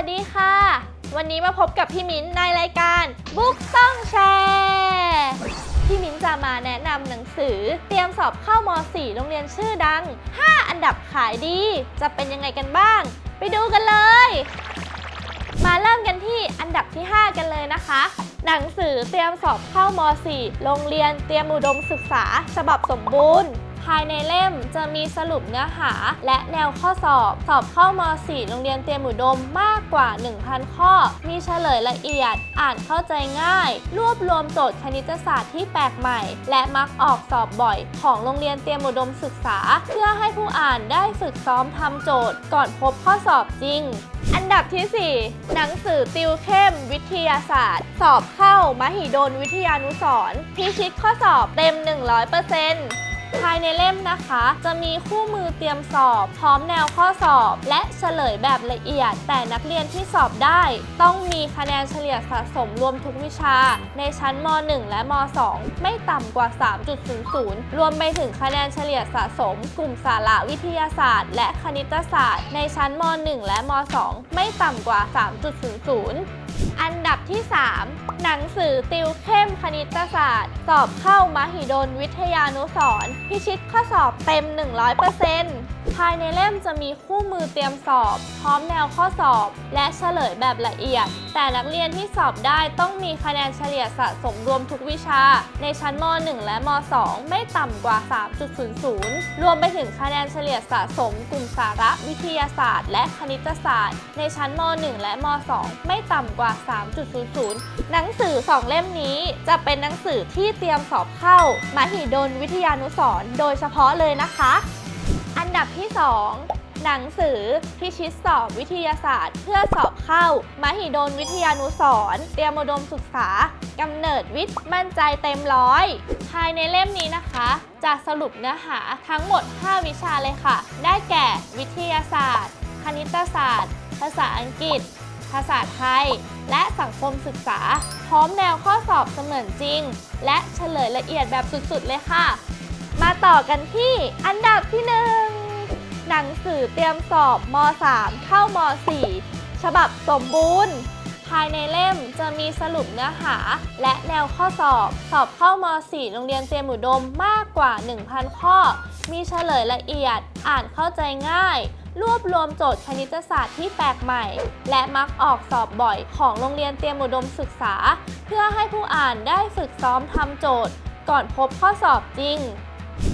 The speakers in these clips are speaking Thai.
วัสดีค่ะ วันนี้มาพบกับพี่มิ้นในรายการบุ๊กต้องแชร์พี่มิ้นจะมาแนะนำหนังสือ เตรียมสอบเข้าม .4 โรงเรียนชื่อดัง 5 อันดับขายดี จะเป็นยังไงกันบ้าง ไปดูกันเลย มาเริ่มกันที่อันดับที่ 5 กันเลยนะคะ หนังสือเตรียมสอบเข้าม .4 โรงเรียนเตรียมอุดมศึกษา ฉบับสมบูรณ์ายในเล่มจะมีสรุปเนื้อหา และแนวข้อสอบ สอบเข้าม .4 โรงเรียนเตรียมอุดมมากกว่า 1,000 ข้อ มีเฉลยละเอียด อ่านเข้าใจง่าย รวบรวมโจทย์คณิตศาสตร์ที่แปลกใหม่ และมักออกสอบบ่อย ของโรงเรียนเตรียมอุดมศึกษา เพื่อให้ผู้อ่านได้ฝึกซ้อมทำโจทย์ ก่อนพบข้อสอบจริงอันดับที่ 4 หนังสือติวเข้ม วิทยาศาสตร์ สอบเข้ามหิดลวิทยานุสรพิชิตข้อสอบเต็ม 100% ภายในเล่มนะคะ จะมีคู่มือเตรียมสอบ พร้อมแนวข้อสอบ และเฉลยแบบละเอียด แต่นักเรียนที่สอบได้ ต้องมีคะแนนเฉลี่ยสะสมรวมทุกวิชา ในชั้นม .1 และม .2 ไม่ต่ำกว่า 3.00 รวมไปถึงคะแนนเฉลี่ยสะสม กลุ่มสาระวิทยาศาสตร์ และคณิตศาสตร์ ในชั้นม .1 และม .2 ไม่ต่ำกว่า 3.00 อันดับที่ 3 หนังสือติวเข้มคณิตศาสตร์ สอบเข้ามหิดลวิทยานุสรพิชิตข้อสอบเต็ม 100%ภายในเล่มจะมีคู่มือเตรียมสอบ พร้อมแนวข้อสอบ และเฉลยแบบละเอียด แต่นักเรียนที่สอบได้ต้องมีคะแนนเฉลี่ยสะสมรวมทุกวิชา ในชั้นม .1 และม .2 ไม่ต่ำกว่า 3.00 รวมไปถึงคะแนนเฉลี่ยสะสมกลุ่มสาระวิทยาศาสตร์ และคณิตศาสตร์ ในชั้นม .1 และม .2 ไม่ต่ำกว่าา 3.00 หนังสือ 2 เล่มนี้จะเป็นหนังสือที่เตรียมสอบเข้า มหิดลวิทยานุสรโดยเฉพาะเลยนะคะ อันดับที่ 2หนังสือพิชิตสอบวิทยาศาสตร์ เพื่อสอบเข้า มหิดลวิทยานุสรเตรียมอุดมศึกษากำเนิดวิทย์มั่นใจเต็มร้อย ภายในเล่มนี้นะคะ จะสรุปเนื้อหาทั้งหมด 5 วิชาเลยค่ะ ได้แก่วิทยาศาสตร์ คณิตศาสตร์ ภาษาอังกฤษ ภาษาไทย และสังคมศึกษา พร้อมแนวข้อสอบเสมือนจริง และเฉลยละเอียดแบบสุดๆเลยค่ะ มาต่อกันที่อันดับที่ 1 หนังสือเตรียมสอบม .3 เข้าม .4 ฉบับสมบูรณ์ ภายในเล่มจะมีสรุปเนื้อหา และแนวข้อสอบ สอบเข้าม .4 โรงเรียนเตรียมอุดมมากกว่า 1,000 ข้อ มีเฉลยละเอียด อ่านเข้าใจง่าย รวบรวมโจทย์คณิตศาสตร์ที่แปลกใหม่ และมักออกสอบบ่อยของโรงเรียนเตรียมอุดมศึกษา เพื่อให้ผู้อ่านได้ฝึกซ้อมทำโจทย์ ก่อนพบข้อสอบจริง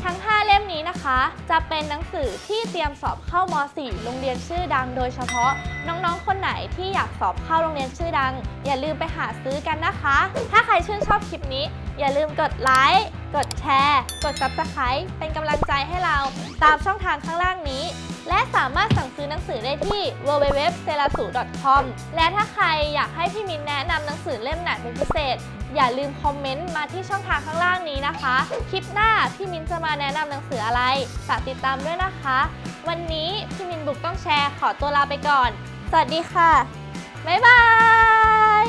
ทั้ง 5 เล่มนี้นะคะ จะเป็นหนังสือที่เตรียมสอบเข้าม .4 โรงเรียนชื่อดังโดยเฉพาะ น้องๆ คนไหนที่อยากสอบเข้าโรงเรียนชื่อดัง อย่าลืมไปหาซื้อกันนะคะ ถ้าใครชื่นชอบคลิปนี้ อย่าลืมกดไลค์ กดแชร์ กด Subscribe เป็นกำลังใจให้เราตามช่องทางข้างล่างนี้ และสามารถสั่งซื้อหนังสือได้ที่ www.selasu.com และถ้าใครอยากให้พี่มินแนะนำหนังสือเล่มไหนเป็นพิเศษ อย่าลืมคอมเมนต์มาที่ช่องทางข้างล่างนี้นะคะ คลิปหน้าพี่มินจะมาแนะนำหนังสืออะไรฝากติดตามด้วยนะคะ วันนี้พี่มินบุกต้องแชร์ขอตัวลาไปก่อน สวัสดีค่ะบ๊ายบาย